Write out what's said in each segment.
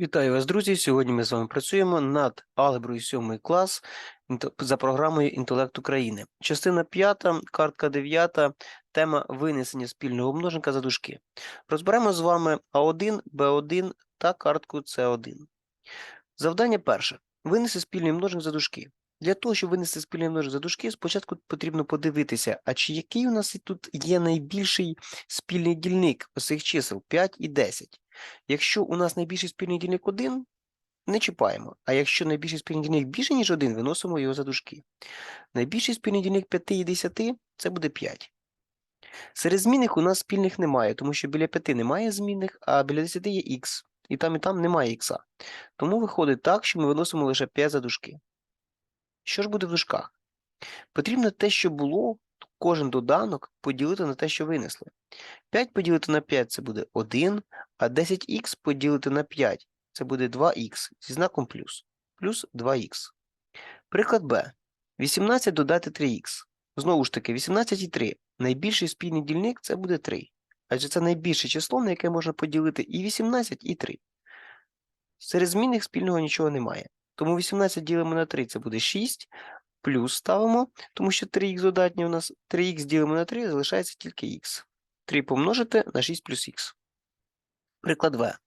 Вітаю вас, друзі! Сьогодні ми з вами працюємо над алгеброю 7 клас за програмою Інтелект України. Частина 5, картка 9, тема винесення спільного множника за дужки. Розберемо з вами А1, Б1 та картку С1. Завдання перше. Винести спільний множник за дужки. Для того, щоб винести спільний множник за дужки, спочатку потрібно подивитися, а чи який у нас тут є найбільший спільний дільник ось цих чисел 5 і 10. Якщо у нас найбільший спільний дільник 1, не чіпаємо. А якщо найбільший спільний дільник більше, ніж 1, виносимо його за дужки. Найбільший спільний дільник 5 і 10 – це буде 5. Серед змінних у нас спільних немає, тому що біля 5 немає змінних, а біля 10 є х. І там, і там немає х. Тому виходить так, що ми виносимо лише 5 за дужки. Що ж буде в дужках? Потрібно те, що було, кожен доданок поділити на те, що винесли. 5 поділити на 5 це буде 1, а 10х поділити на 5 це буде 2х зі знаком плюс. Плюс 2х. Приклад Б. 18 додати 3х. Знову ж таки, 18 і 3. Найбільший спільний дільник це буде 3. Адже це найбільше число, на яке можна поділити і 18, і 3. Серед змінних спільного нічого немає. Тому 18 ділимо на 3 це буде 6, плюс ставимо, тому що 3х додатнє у нас 3х ділимо на 3, залишається тільки х. 3 помножити на 6 плюс х. Приклад В.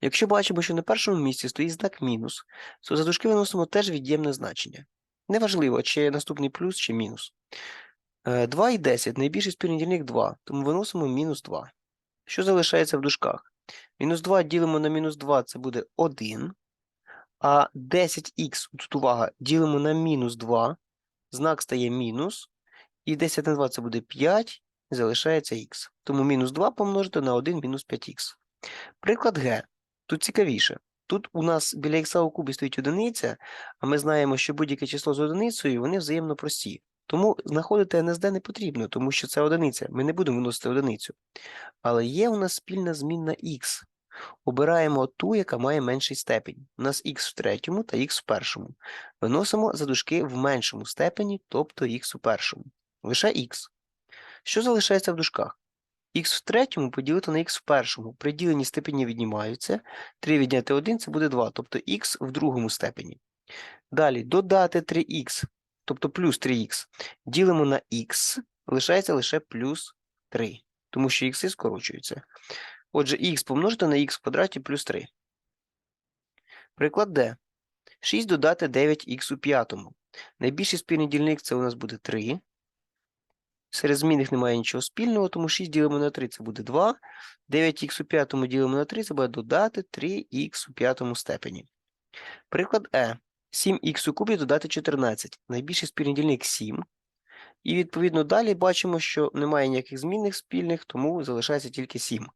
Якщо бачимо, що на першому місці стоїть знак мінус, то за дужки виносимо теж від'ємне значення. Неважливо, чи наступний плюс, чи мінус. Е, 2 і 10 найбільший спільний дільник 2, тому виносимо мінус 2. Що залишається в дужках? Мінус 2 ділимо на мінус 2, це буде 1. А 10х, тут увага, ділимо на мінус 2, знак стає мінус, і 10 на 2 це буде 5, і залишається х. Тому мінус 2 помножити на 1 мінус 5х. Приклад Г. Тут цікавіше. Тут у нас біля х у кубі стоїть одиниця, а ми знаємо, що будь-яке число з одиницею, вони взаємно прості. Тому знаходити НСД не потрібно, тому що це одиниця. Ми не будемо виносити одиницю. Але є у нас спільна змінна х. Обираємо ту, яка має менший степінь. У нас х в третьому та х в першому. Виносимо за дужки в меншому степені, тобто х у першому. Лише х. Що залишається в дужках? х в третьому поділити на х в першому. При діленні степені віднімаються. 3 відняти 1 це буде 2, тобто х в другому степені. Далі додати 3х, тобто плюс 3х. Ділимо на х, лишається лише плюс 3, тому що х скорочуються. Отже, х помножити на х в квадраті плюс 3. Приклад Д. 6 додати 9х у п'ятому. Найбільший спільний дільник це у нас буде 3. Серед змінних немає нічого спільного, тому 6 ділимо на 3 це буде 2. 9х у п'ятому ділимо на 3 це буде додати 3х у п'ятому степені. Приклад Е. 7х у кубі додати 14. Найбільший спільний дільник 7. І відповідно далі бачимо, що немає ніяких змінних спільних, тому залишається тільки 7.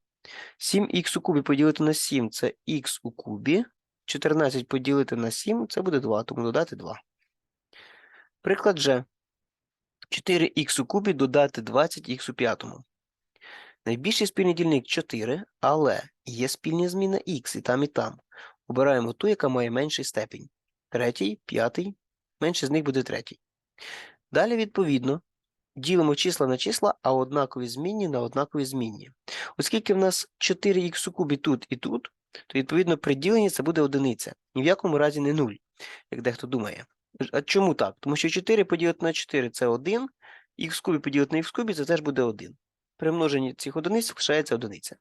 7х у кубі поділити на 7 це х у кубі. 14 поділити на 7 це буде 2, тому додати 2. Приклад Ж. 4х у кубі додати 20х у п'ятому. Найбільший спільний дільник 4, але є спільна зміна х і там, і там. Обираємо ту, яка має менший степінь. Третій, п'ятий, менше з них буде третій. Далі, відповідно, ділимо числа на числа, а однакові змінні на однакові змінні. Оскільки в нас 4х у кубі тут і тут, то відповідно при діленні це буде одиниця. Ні в якому разі не 0, як дехто думає. А чому так? Тому що 4 поділити на 4 це 1, х кубі поділити на х кубі це теж буде 1. При множенні цих одиниць лишається одиниця.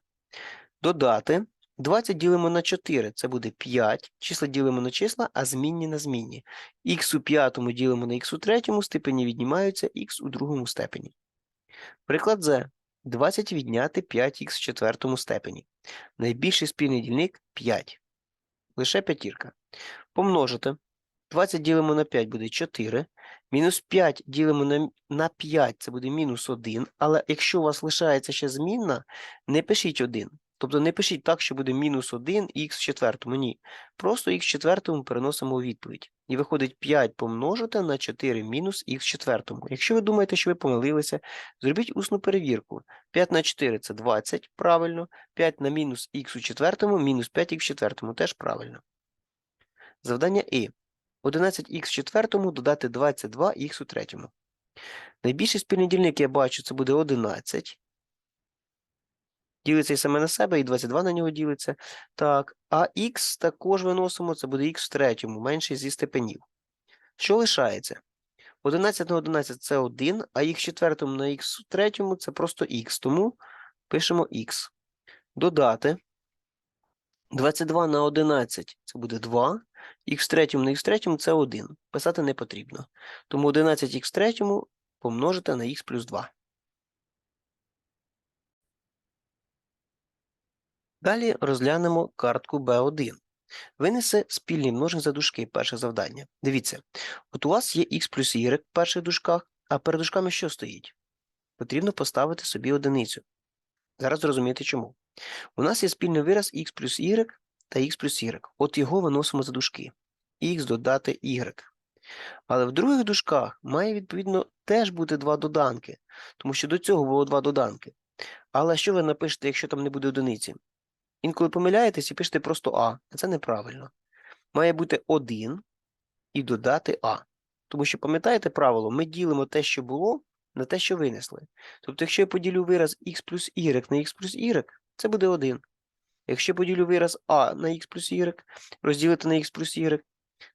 Додати 20 ділимо на 4, це буде 5. Числа ділимо на числа, а змінні на змінні. х у п'ятому ділимо на х у третьому, степені віднімаються х у другому степені. Приклад З. 20 відняти 5х в четвертому степені. Найбільший спільний дільник 5. Лише п'ятірка. Помножити. 20 ділимо на 5 буде 4. Мінус 5 ділимо на, на 5, це буде мінус 1. Але якщо у вас лишається ще змінна, не пишіть 1. Тобто не пишіть так, що буде мінус 1 х в четвертому. Ні. Просто х в четвертому переносимо у відповідь. І виходить 5 помножити на 4 мінус х в четвертому. Якщо ви думаєте, що ви помилилися, зробіть усну перевірку. 5 на 4 це 20, правильно. 5 на мінус х у четвертому, мінус 5х в четвертому теж правильно. Завдання І. 11х в четвертому додати 22х у третьому. Найбільший спільний дільник я бачу, це буде 11. Ділиться і саме на себе, і 22 на нього ділиться. Так, а х також виносимо, це буде х в третьому, менший зі степенів. Що лишається? 11 на 11 це 1, а х в четвертому на х в третьому це просто х, тому пишемо х. Додати 22 на 11 це буде 2, х в третьому на х в третьому це 1. Писати не потрібно. Тому 11х в третьому помножити на х плюс 2. Далі розглянемо картку B1. Винесе спільний множник за дужки, перше завдання. Дивіться, от у вас є х плюс y в перших дужках, а перед дужками що стоїть? Потрібно поставити собі одиницю. Зараз зрозумієте чому. У нас є спільний вираз х плюс y та х плюс y. От його виносимо за дужки. х додати y. Але в других дужках має, відповідно, теж бути два доданки, тому що до цього було два доданки. Але що ви напишете, якщо там не буде одиниці? Інколи помиляєтесь і пишете просто А, це неправильно. Має бути 1 і додати А. Тому що, пам'ятаєте правило, ми ділимо те, що було, на те, що винесли. Тобто, якщо я поділю вираз х плюс y на х плюс y, це буде 1. Якщо поділю вираз А на х плюс y, розділити на х плюс y,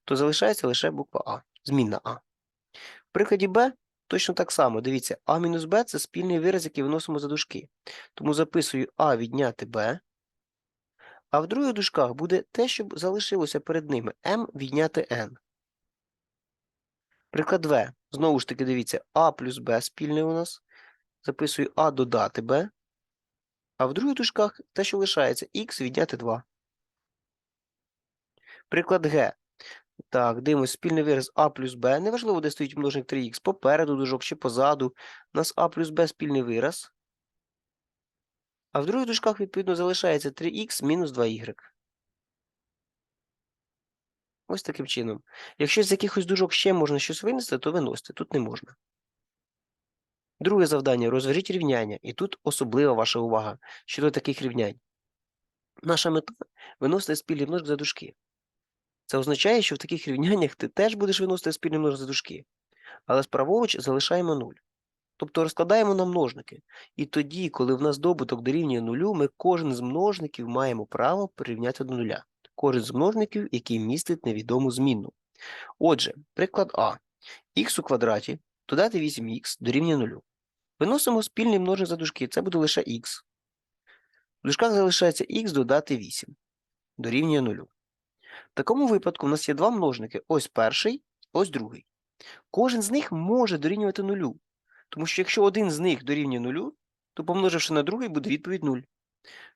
то залишається лише буква А, змінна А. В прикладі Б точно так само. Дивіться, А мінус Б це спільний вираз, який виносимо за дужки. Тому записую А відняти Б. А в других дужках буде те, що залишилося перед ними m відняти n. Приклад В. Знову ж таки, дивіться, а плюс b спільне у нас. Записую а додати b. А в других дужках те, що лишається, x відняти 2. Приклад Г. Так, дивимось, спільний вираз а плюс b. Неважливо, де стоїть множник 3х, попереду дужок чи позаду. У нас а плюс b спільний вираз. А в других дужках, відповідно, залишається 3х мінус 2y. Ось таким чином. Якщо з якихось дужок ще можна щось винести, то виносите, тут не можна. Друге завдання розв'яжіть рівняння. І тут особлива ваша увага щодо таких рівнянь. Наша мета виносити спільний множник за дужки. Це означає, що в таких рівняннях ти теж будеш виносити спільний множник за дужки. Але справоруч залишаємо 0. Тобто розкладаємо на множники. І тоді, коли в нас добуток дорівнює нулю, ми кожен з множників маємо право прирівняти до нуля. Кожен з множників, який містить невідому змінну. Отже, приклад А. х у квадраті додати 8х дорівнює нулю. Виносимо спільний множник за дужки, це буде лише х. В дужках залишається х додати 8 дорівнює нулю. В такому випадку у нас є два множники: ось перший, ось другий. Кожен з них може дорівнювати нулю. Тому що якщо один з них дорівнює нулю, то помноживши на другий, буде відповідь 0.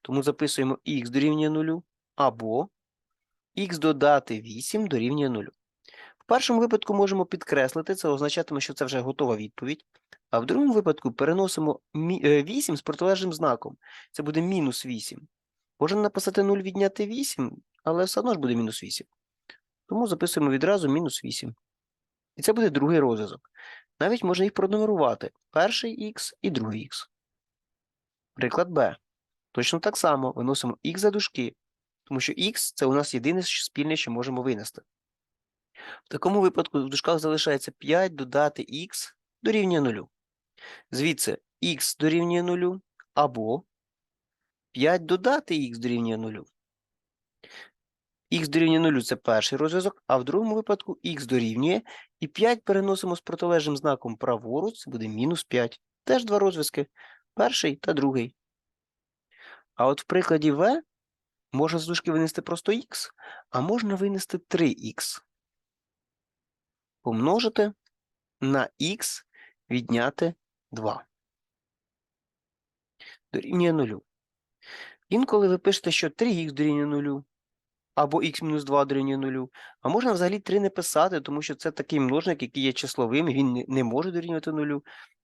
Тому записуємо х дорівнює нулю або х додати 8 дорівнює 0. В першому випадку можемо підкреслити, це означатиме, що це вже готова відповідь. А в другому випадку переносимо 8 з протилежним знаком. Це буде мінус 8. Можна написати 0 відняти 8, але все одно ж буде мінус 8. Тому записуємо відразу мінус 8. І це буде другий розв'язок. Навіть можна їх пронумерувати. Перший х і другий х. Приклад Б. Точно так само виносимо х за дужки, тому що х це у нас єдине спільне, що можемо винести. В такому випадку в дужках залишається 5 додати х дорівнює 0. Звідси х дорівнює 0 або 5 додати х дорівнює 0. Х дорівнює 0 це перший розв'язок, а в другому випадку х дорівнює і 5 переносимо з протилежним знаком праворуч, це буде мінус 5. Теж два розв'язки, перший та другий. А от в прикладі В можна з дужки винести просто х, а можна винести 3х. Помножити на х відняти 2. Дорівнює 0. Інколи ви пишете, що 3х дорівнює 0, або х-2 дорівнює 0, а можна взагалі 3 не писати, тому що це такий множник, який є числовим, він не може дорівнювати 0.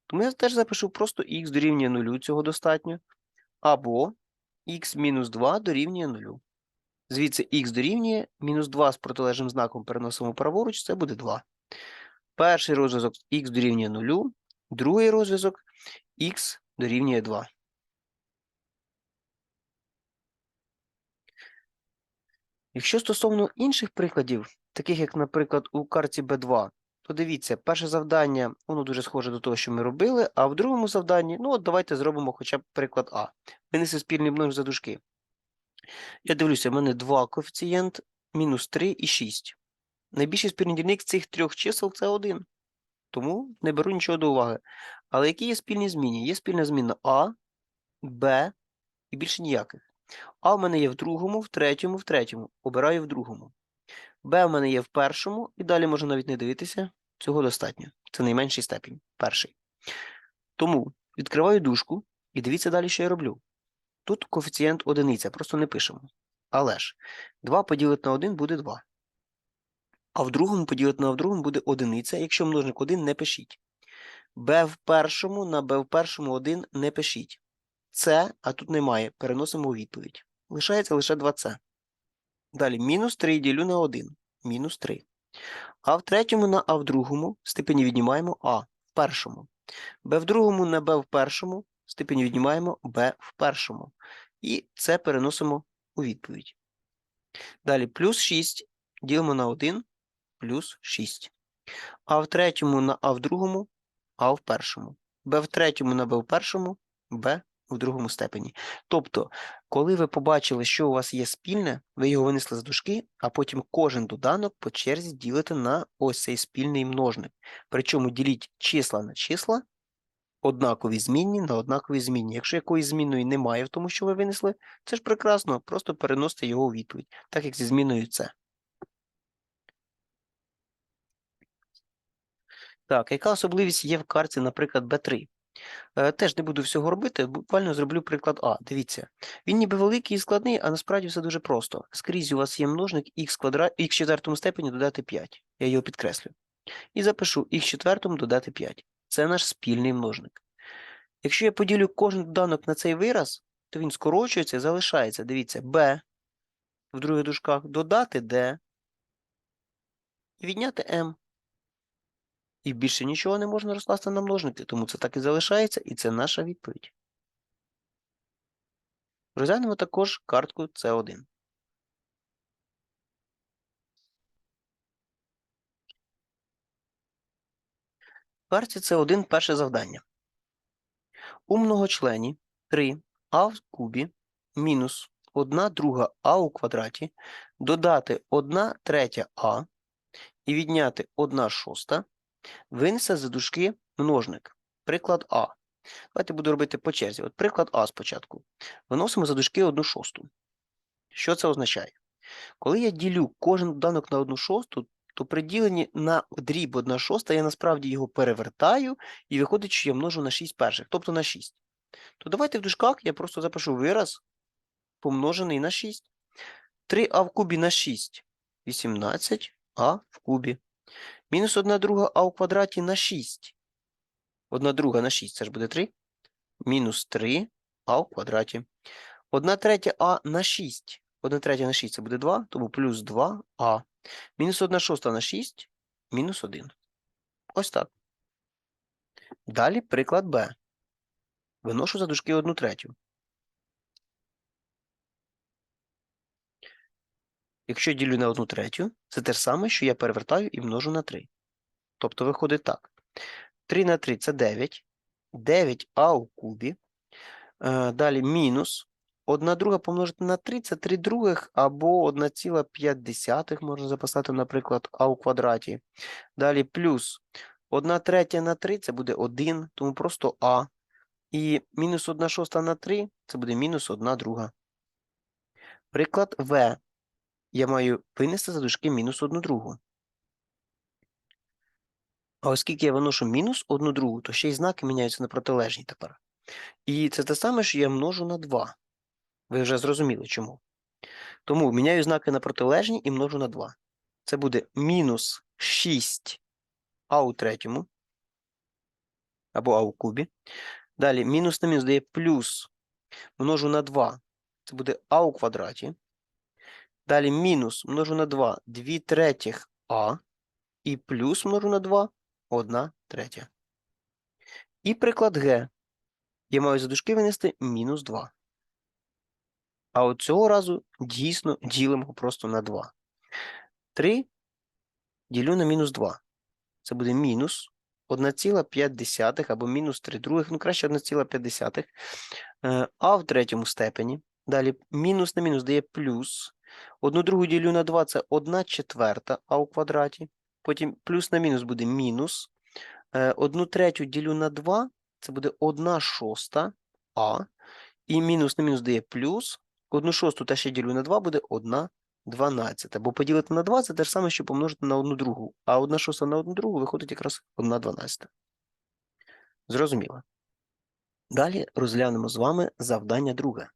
Тому я теж запишу просто х дорівнює 0, цього достатньо, або х-2 дорівнює 0. Звідси х дорівнює мінус 2 з протилежним знаком переносимо праворуч, це буде 2. Перший розв'язок х дорівнює 0, другий розв'язок х дорівнює 2. Якщо стосовно інших прикладів, таких як, наприклад, у карті B2, то дивіться, перше завдання, воно дуже схоже до того, що ми робили, а в другому завданні, ну от давайте зробимо хоча б приклад А. Винеси спільний множник за дужки. Я дивлюся, в мене 2 коефіцієнт, мінус 3 і 6. Найбільший спільний цих трьох чисел це 1. Тому не беру нічого до уваги. Але які є спільні зміни? Є спільна зміна А, Б і більше ніяких. А в мене є в другому, в третьому, в третьому. Обираю в другому. Б в мене є в першому, і далі можна навіть не дивитися. Цього достатньо. Це найменший степінь. Перший. Тому відкриваю дужку і дивіться далі, що я роблю. Тут коефіцієнт одиниця, просто не пишемо. Але ж 2 поділити на 1 буде 2. А в другому поділити на в другому буде одиниця, якщо множник 1 не пишіть. b в першому на b в першому 1 не пишіть. Це, а тут немає, переносимо у відповідь. Лишається лише 2c. Далі мінус 3 ділю на 1. Мінус 3. А в третьому на а в другому степені віднімаємо а в першому. b в другому на b в першому степені віднімаємо b в першому. І це переносимо у відповідь. Далі плюс 6 ділимо на 1 плюс 6. А в третьому на а в другому, а в першому. Б в третьому на Б в першому, Б в другому степені. Тобто, коли ви побачили, що у вас є спільне, ви його винесли з дужки, а потім кожен доданок по черзі ділите на ось цей спільний множник. Причому діліть числа на числа, однакові змінні на однакові змінні. Якщо якоїсь змінної немає в тому, що ви винесли, це ж прекрасно, просто переносите його у відповідь, так як зі зміною це. Так, яка особливість є в карті, наприклад, B3? Е, теж не буду всього робити, буквально зроблю приклад А. Дивіться, він ніби великий і складний, а насправді все дуже просто. Скрізь у вас є множник х квадрат, х четвертому степені додати 5. Я його підкреслю. І запишу х четвертому додати 5. Це наш спільний множник. Якщо я поділю кожен доданок на цей вираз, то він скорочується і залишається. Дивіться, b в других дужках додати d і відняти m. І більше нічого не можна розкласти на множники, тому це так і залишається, і це наша відповідь. Розглянемо також картку С1. В карті С1 перше завдання. У многочлені 3 а в кубі мінус 1 друга а у квадраті додати 1 третя а і відняти 1 шоста Винесе за дужки множник. Приклад А. Давайте буду робити по черзі. От приклад А спочатку. Виносимо за дужки 1 шосту. Що це означає? Коли я ділю кожен доданок на 1 шосту, то при діленні на дріб 1 шоста я насправді його перевертаю і виходить, що я множу на 6 перших, тобто на 6. То давайте в дужках я просто запишу вираз помножений на 6. 3а в кубі на 6 18а в кубі. Мінус 1 друга а у квадраті на 6. 1 друга на 6, це ж буде 3. Мінус 3 а у квадраті. 1 третя а на 6. 1 третя на 6 це буде 2, тому плюс 2а. Мінус 1 шоста на 6, мінус 1. Ось так. Далі приклад Б. Виношу за дужки 1 третю. Якщо ділю на 1 третю, це те ж саме, що я перевертаю і множу на 3. Тобто виходить так. 3 на 3 це 9. 9а у кубі. Е, далі мінус. 1 друга помножити на 3 це 3 других або 1,5 можна записати, наприклад, а у квадраті. Далі плюс 1 третя на 3 це буде 1, тому просто а. І мінус 1 шоста на 3 це буде мінус 1 друга. Приклад В я маю винести за дужки мінус одну другу. А оскільки я виношу мінус одну другу, то ще й знаки міняються на протилежні тепер. І це те саме, що я множу на 2. Ви вже зрозуміли чому. Тому міняю знаки на протилежні і множу на 2. Це буде мінус 6 а у третьому. Або а у кубі. Далі мінус на мінус дає плюс множу на 2. Це буде а у квадраті. Далі мінус множу на 2 2 третіх А. І плюс множу на 2 1 третя. І приклад Г. Я маю за дужки винести мінус 2. А от цього разу дійсно ділимо просто на 2. 3 ділю на мінус 2. це буде мінус 1,5 або мінус 3 других, ну краще 1,5. Е, А в третьому степені. Далі мінус на мінус дає плюс. Одну другу ділю на 2 це 1 четверта а у квадраті. Потім плюс на мінус буде мінус. Е, Одну третю ділю на 2 це буде 1 шоста а. І мінус на мінус дає плюс. Одну шосту та ще ділю на 2 буде 1 12. Бо поділити на 2 це те ж саме, що помножити на одну другу. А 1 шоста на одну другу виходить якраз 1 12. Зрозуміло. Далі розглянемо з вами завдання друге.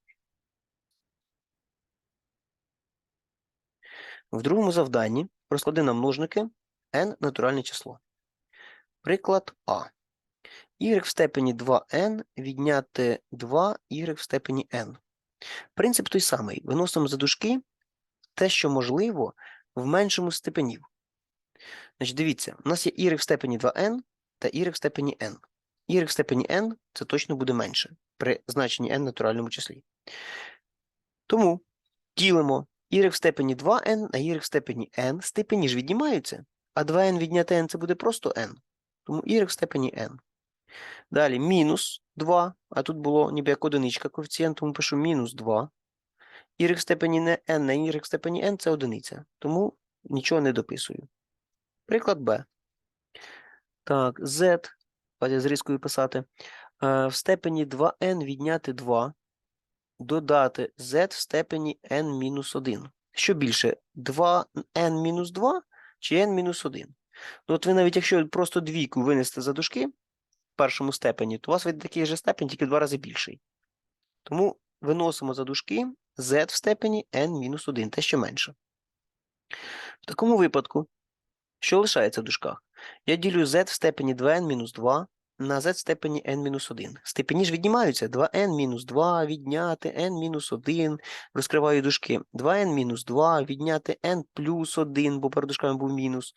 В другому завданні розклади на множники n натуральне число. Приклад А. y в степені 2n відняти 2y в степені n. Принцип той самий. Виносимо за дужки те, що можливо, в меншому степенів. Значить, дивіться, у нас є y в степені 2n та y в степені n. y в степені n це точно буде менше при значенні n натуральному числі. Тому ділимо y в степені 2n на y в степені n. Степені ж віднімаються, а 2n відняти n це буде просто n. Тому y в степені n. Далі мінус 2, а тут було ніби як одиничка коефіцієнт, тому пишу мінус 2. y в степені n на y в степені n це одиниця, тому нічого не дописую. Приклад Б. Так, z, з різкою писати. Е, В степені 2n відняти 2, додати z в степені n-1. Що більше, 2n-2 чи n-1? Ну, от ви навіть якщо просто двійку винести за дужки в першому степені, то у вас вийде такий же степень, тільки в два рази більший. Тому виносимо за дужки z в степені n-1, те, що менше. В такому випадку, що лишається в дужках? Я ділю z в степені 2n-2 на z степені n-1. Степені ж віднімаються 2n-2 відняти n-1, розкриваю дужки. 2n-2 відняти n плюс 1, бо перед дужками був мінус.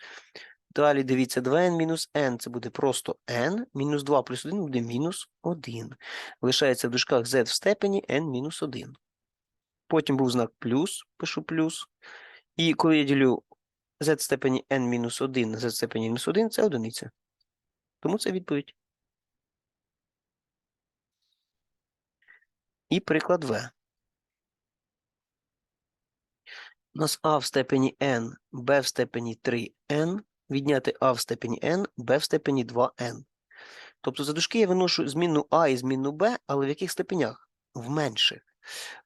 Далі дивіться, 2n мінус n це буде просто n, мінус 2 плюс 1 буде мінус 1. Лишається в дужках z в степені n мінус 1. Потім був знак плюс, пишу плюс. І коли я ділю z в степені n мінус 1 на z в степені мінус 1, це одиниця. Тому це відповідь. І приклад В. У нас а в степені n, b в степені 3n, відняти а в степені n, b в степені 2n. Тобто за дужки я виношу змінну а і змінну b, але в яких степенях? В менших.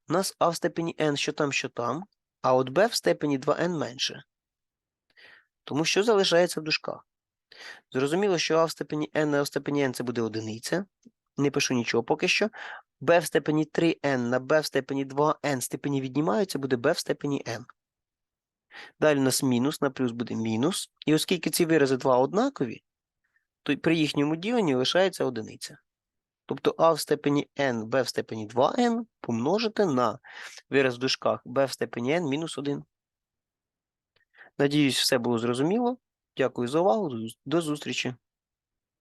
У нас а в степені n, що там, що там, а от b в степені 2n менше. Тому що залишається в дужках? Зрозуміло, що а в степені n на а в степені n це буде одиниця. Не пишу нічого поки що. b в степені 3n на b в степені 2n степені віднімаються, буде b в степені n. Далі у нас мінус на плюс буде мінус. І оскільки ці вирази два однакові, то при їхньому діленні лишається одиниця. Тобто а в степені n, b в степені 2n помножити на вираз в дужках b в степені n мінус 1. Надіюсь, все було зрозуміло. Дякую за увагу. До зустрічі.